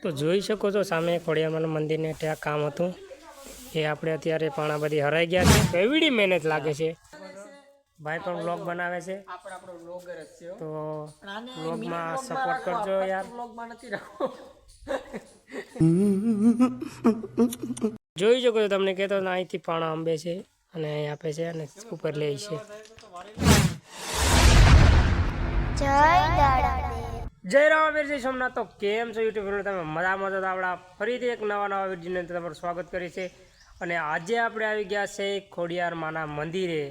તો જોઈ શકો છો સામે ખોડિયામાના મંદિરને ત્યાં કામ હતું. એ આપણે અત્યારે પાણા બધી હરાઈ ગયા છે. એવડી મહેનત લાગે છે. ભાઈ પણ બ્લોગ બનાવે છે. આપણે આપણો બ્લોગર જ છે હો. તો બ્લોગમાં સપોર્ટ કરજો યાર. જોઈ શકો છો તમને કહેતો અહીંથી પાણા અંબે છે અને અહીં આપે છે અને ઉપર લે છે. જય દાડા જય રામાવીર જય સોમનાથ. તો કેમ છો યુટ્યુબ પર તમે મજા મજા આપણા ફરીથી એક નવા નવા વિડીયોની અંદર તમારું સ્વાગત કરીએ છે અને આજે આપણે આવી ગયા છે ખોડિયાર માના મંદિરે.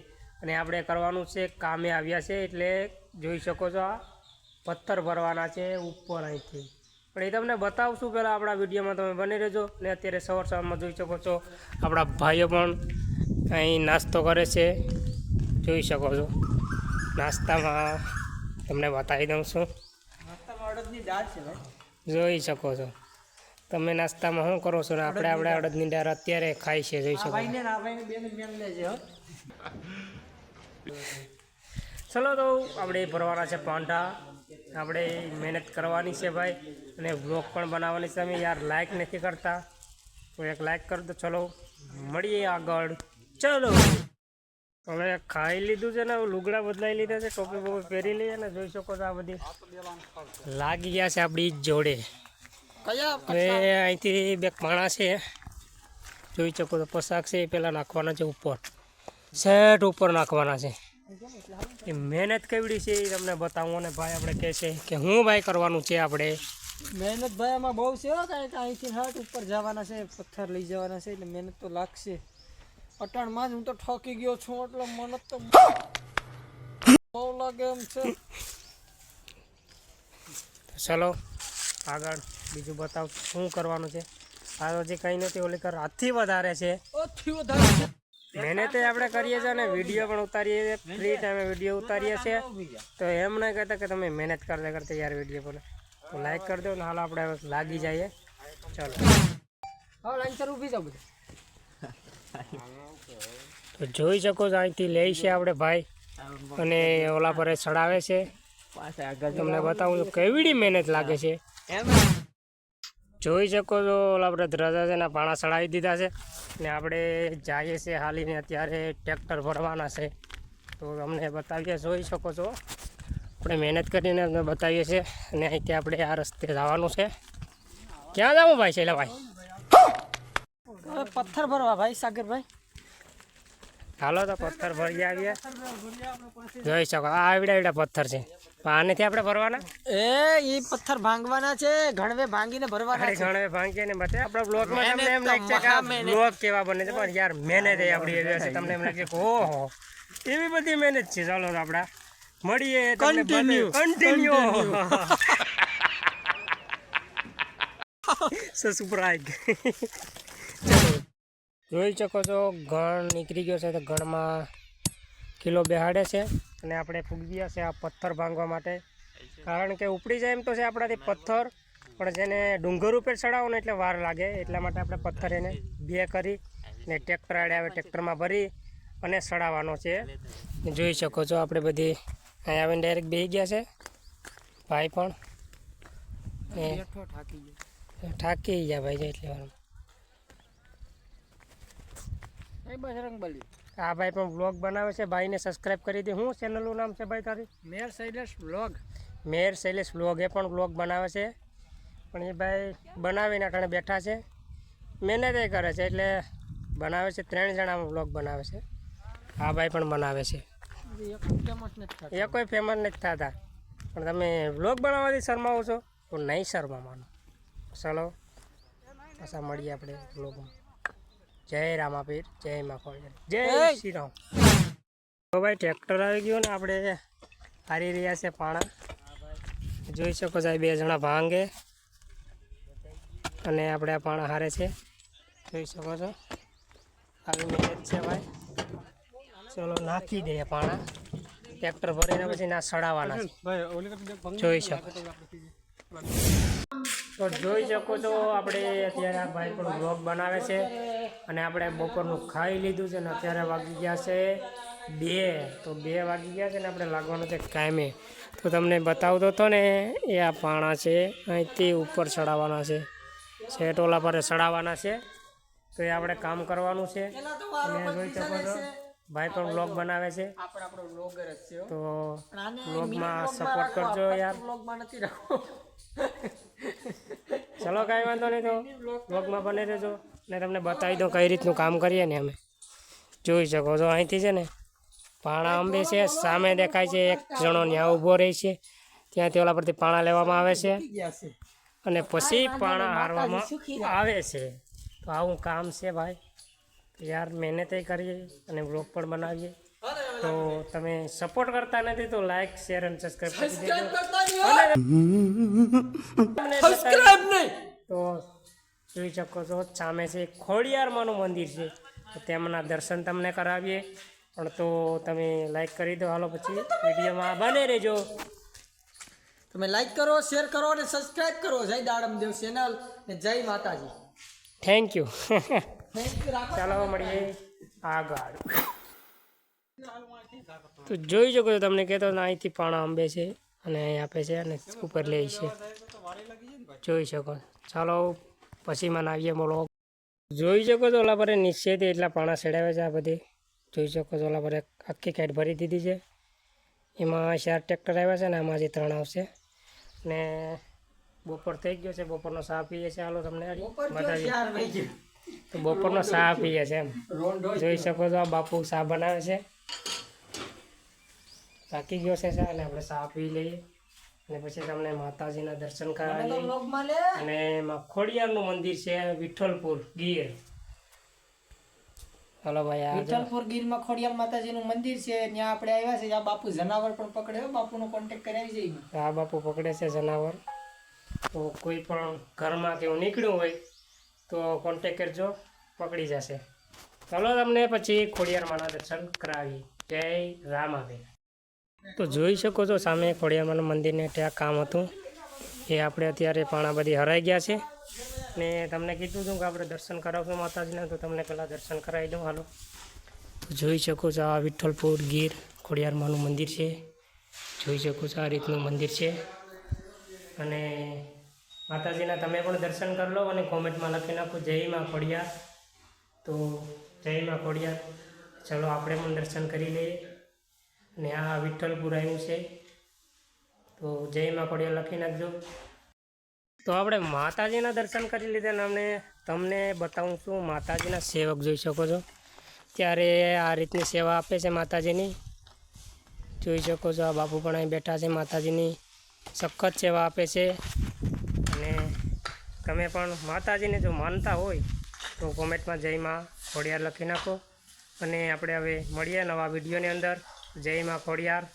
અને આપણે કરવાનું છે કામે આવ્યા છે, એટલે જોઈ શકો છો આ પથ્થર ભરવાના છે ઉપર અહીંથી. પણ એ તમને બતાવશું પહેલાં આપણા વિડીયોમાં તમે બની રહેજો. અને અત્યારે સવાર સવારમાં જોઈ શકો છો આપણા ભાઈઓ પણ અહીં નાસ્તો કરે છે. જોઈ શકો છો. નાસ્તામાં તમને બતાવી દઉં છું નાસ્તામાં અડદની દાળ છે ભાઈ જોઈ શકો છો. તમે નાસ્તામાં શું કરો છો? ને આપણે આપણે અડદની દાળ અત્યારે ખાઈ છે જોઈ શકો ચલો તો આપણે ભરવાના છે પાંઠા આપણે મહેનત કરવાની છે ભાઈ અને બ્લોગ પણ બનાવવાની છે. તમે યાર લાઈક નથી કરતા તો એક લાઈક કરી દો. ચલો મળીએ આગળ. ચલો. હવે ખાઈ લીધું છે ને લુગડા બદલાઈ લીધા છે ટોપી બોપી પહેરી લઈએ ને જોઈ શકો છો આ બધી. લાગી ગયા છે આપણી જોડે. હવે અહીંથી બે માણા છે. જોઈ શકો તો પોશાક છે એ પહેલાં નાખવાના છે ઉપર. સેટ ઉપર નાખવાના છે. એ મહેનત કેવડી છે એ તમને બતાવું અને ભાઈ આપણે કહે છે કે હું ભાઈ કરવાનું છે આપણે. મહેનત ભાઈ આમાં બહુ છે હો કે અહીંથી હાટ ઉપર જવાના છે પથ્થર લઈ જવાના છે એટલે મહેનત તો લાગશે. અટાણમાં જ હું તો ઠોકી ગયો છું એટલે મને તો બહુ લાગે એમ છે. ચલો આગળ બીજું બતાવ શું કરવાનું છે? આ તો જે કંઈ નથી ઓલી કર હાથથી વધારે છે. ઓથી વધારે છે. મહેનતે આપણે કરીએ છીએ અને વીડિયો પણ ઉતારીએ છીએ ફ્રી ટાઈમે વીડિયો ઉતારીએ છીએ. તો એમ નહીં કહેતા કે તમે મહેનત કરતા કરતા યાર વીડિયો પર તો લાઈક કરી દો ને હાલ આપણે લાગી જઈએ. ચલો. હવે લાઈન સર ઊભી જાઓ બધા. તો જોઈ શકો છો, અહીંથી લે છે આપણે ભાઈ. અને ઓલા પર ચડાવે છે. તમને બતાવું છું કેવડી મહેનત લાગે છે. જોઈ શકો છો, ઓલા પર ધ્રજા છે પાણા ચડાવી દીધા છે. ને આપણે જઈએ છીએ હાલીને, અત્યારે ટ્રેક્ટર ભરવાના છે. તો તમને બતાવીએ, જોઈ શકો છો. આપણે મહેનત કરીને બતાવીએ છીએ. અને અહીંથી આપણે આ રસ્તે જવાનું છે. ક્યાં જવું ભાઈ, શૈલાભાઈ? હવે પથ્થર ભરવા ભાઈ સાગરભાઈ હાલો તો પથ્થર ભરી આવ્યા જોઈ શકો આ આવડા આવડા પથ્થર છે. આનેથી આપણે ભરવાના? એ ઈ પથ્થર ભાંગવાના છે ઘણવે ભાંગીને ભરવાના છે. ઘણવે ભાંગીએ ને આપણો બ્લોકમાં તમને એમ લાગે છે કે. બ્લોગ કેવા બને છે પણ યાર મહેનત એ આપણી એવી છે તમને એમ લાગે કે ઓહો એવી બધી મહેનત છે. ચાલો તો આપણા મળીએ કન્ટિન્યુ કન્ટિન્યુ સબસ્ક્રાઇબ જોઈ શકો છો ગણ નીકળી ગયો છે તો ગણમાં કિલો બેહાડે છે અને આપણે ફૂગી ગયા છે આ પથ્થર ભાંગવા માટે. કારણ કે ઉપડી જાય એમ તો છે આપણાથી પથ્થર પણ જેને ડુંગર ઉપર ચડાવો ને એટલે વાર લાગે. એટલા માટે આપણે પથ્થર એને બે કરી ને ટ્રેક્ટર આડે આવે ટ્રેક્ટરમાં ભરી અને ચડાવવાનો છે. જોઈ શકો છો આપણે બધી અહીં આવીને ડાયરેક્ટ બેસી ગયા છે. ભાઈ પણ ઠાકી ગયા. ભાઈ એટલે વારમાં એ બજરંગ બલી આ ભાઈ પણ બ્લોગ બનાવે છે. ભાઈને સબસ્ક્રાઇબ કરી દે. શું ચેનલનું નામ છે ભાઈ તારી? મેર શૈલેષ બ્લોગ મેર શૈલેષ બ્લોગ એ પણ બ્લોગ બનાવે છે. પણ એ ભાઈ બનાવીને કારણે બેઠા છે. મહેનત એ કરે છે. એટલે બનાવે છે. ત્રણ જણામાં બ્લોગ બનાવે છે. આ ભાઈ પણ બનાવે છે. એ કોઈ ફેમસ નથી થતા. પણ તમે બ્લોગ બનાવવાથી શરમાવો છો? તો નહીં શરમાવાનું. ચલો પાછા મળીએ આપણે બ્લોગમાં જય રામાપીર જય મા ખોડિયાર જય. શ્રી રામ તો ભાઈ ટ્રેક્ટર આવી ગયું ને આપણે હારી રહ્યા છે પાણા. જોઈ શકો છો આ બે જણા ભાંગે. અને આપણે આ પાણા હારે છે. જોઈ શકો છો. આવી મહેનત છે ભાઈ. ચલો નાખી દઈએ પાણા. ટ્રેક્ટર ભરીને પછી ના સડાવવાના છે. જોઈ શકો તો જોઈ શકો છો આપણે અત્યારે આ ભાઈ પણ બ્લોગ બનાવે છે. અને આપણે બપોરનું ખાઈ લીધું છે ને અત્યારે વાગી ગયા છે બે. તો બે વાગી ગયા છે ને આપણે લાગવાનું છે કાયમે. તો તમને બતાવતો હતો ને એ આ પાણા છે અહીંથી ઉપર ચડાવવાના છે. સેટ ઓલા પર ચડાવવાના છે. તો એ આપણે કામ કરવાનું છે. અને જોઈ શકો છો. ભાઈ પણ બ્લોગ બનાવે છે. આપણે આપણો બ્લોગર જ છે હો. તો બ્લોગમાં સપોર્ટ કરજો યાર. ચલો કાંઈ વાંધો નહીં તો. બ્લોગમાં બને રહેજો. ને તમને બતાવી દઉં કઈ રીતનું કામ કરીએ ને અમે. જોઈ શકો છો અહીંથી છે ને પાણા અંબે છે સામે દેખાય છે એક જણો ત્યાં ઊભો રહે છે. ત્યાંથી ઓલા પરથી પાણા લેવામાં આવે છે. અને પછી પાણા હારવામાં આવે છે. તો આવું કામ છે ભાઈ. યાર મહેનતે કરીએ અને બ્લોગ પણ બનાવીએ. તો તમે સપોર્ટ કરતા નથી તો લાઈક શેર અને સબસ્ક્રાઈબ કરી દેજો. સબસ્ક્રાઇબ તો જોઈ શકો છો સામે છે ખોડિયારમાંનું મંદિર છે. તો તેમના દર્શન તમને કરાવીએ. પણ તો તમે લાઈક કરી દો હાલો પછી વિડીયોમાં બને રહેજો. તમે લાઈક કરો શેર કરો અને સબસ્ક્રાઇબ કરો. જય દાડમદેવ ચેનલ ને જય માતાજી. થેન્ક યુ ચાલો મળીએ આગળ. તો જોઈ શકો છો તમને કહેતો અહીંથી પાણા અંબે છે અને અહીં આપે છે અને ઉપર લે છે. જોઈ શકો ચાલો પછી મને આવીએ બોલો. જોઈ શકો છો ઓલા પર નિશ્ચયથી એટલા પાણા ચડાવે છે આ બધી. જોઈ શકો છો ઓલા પર આખી કેટ ભરી દીધી છે. એમાં ચાર ટ્રેક્ટર આવ્યા છે ને આમાં જે ત્રણ આવશે. ને બપોર થઈ ગયો છે બપોરનો ચા પીએ છે હાલો તમને બતાવીએ. તો બપોરનો ચા પીએ છે એમ. જોઈ શકો છો આ બાપુ ચા બનાવે છે. પાકી ગયો છે ચા અને આપણે ચા પી લઈએ. અને પછી તમને માતાજીના દર્શન કરાવીએ. અને ખોડિયારનું મંદિર છે વિઠ્ઠલપુર ગીર. હલો ભાઈ વિઠ્ઠલપુર ગીરમાં ખોડિયાર માતાજીનું મંદિર છે ત્યાં આપણે આવ્યા છે આ બાપુ જનાવર પણ પકડ્યો બાપુનો કોન્ટેક્ટ કરાવી જઈએ આ બાપુ પકડે છે જનાવર. તો કોઈ પણ ઘરમાં કેવું નીકળ્યું હોય તો કોન્ટેક કરજો પકડી જશે. ચાલો તમને પછી ખોડિયાર માના દર્શન કરાવીએ. જય રામાબેન. તો જોઈ શકો છો સામે ખોડિયારમાંના મંદિરને ત્યાં કામ હતું. એ આપણે અત્યારે પાણા બધી હરાઈ ગયા છે. ને તમને કીધું હતું કે આપણે દર્શન કરાવશું માતાજીના, તો તમને પહેલાં દર્શન કરાવી દઉં. હાલો. તો જોઈ શકો છો આ વિઠ્ઠલપુર ગીર ખોડિયારમાનું મંદિર છે. જોઈ શકો છો આ રીતનું મંદિર છે. અને માતાજીના તમે પણ દર્શન કરી લો અને કોમેન્ટમાં લખી નાખો, જય માં ખોડિયાર. તો જય માં ખોડિયાર. ચલો, આપણે પણ દર્શન કરી લઈએ. અને આ વિઠ્ઠલપુર છે. તો જયમાં માં લખી નાખજો. તો આપણે માતાજીના દર્શન કરી લીધા ને અમને તમને બતાવું છું, માતાજીના સેવક જોઈ શકો છો. ત્યારે આ રીતની સેવા આપે છે માતાજીની. જોઈ શકો છો, આ બાપુ પણ અહીં બેઠા છે માતાજીની. સખત સેવા આપે છે. અને તમે પણ માતાજીને જો માનતા હોય, તો કોમેન્ટમાં જયમાં માં લખી નાખો. અને આપણે હવે મળીએ નવા વિડીયોની અંદર. જય માં ખોડિયાર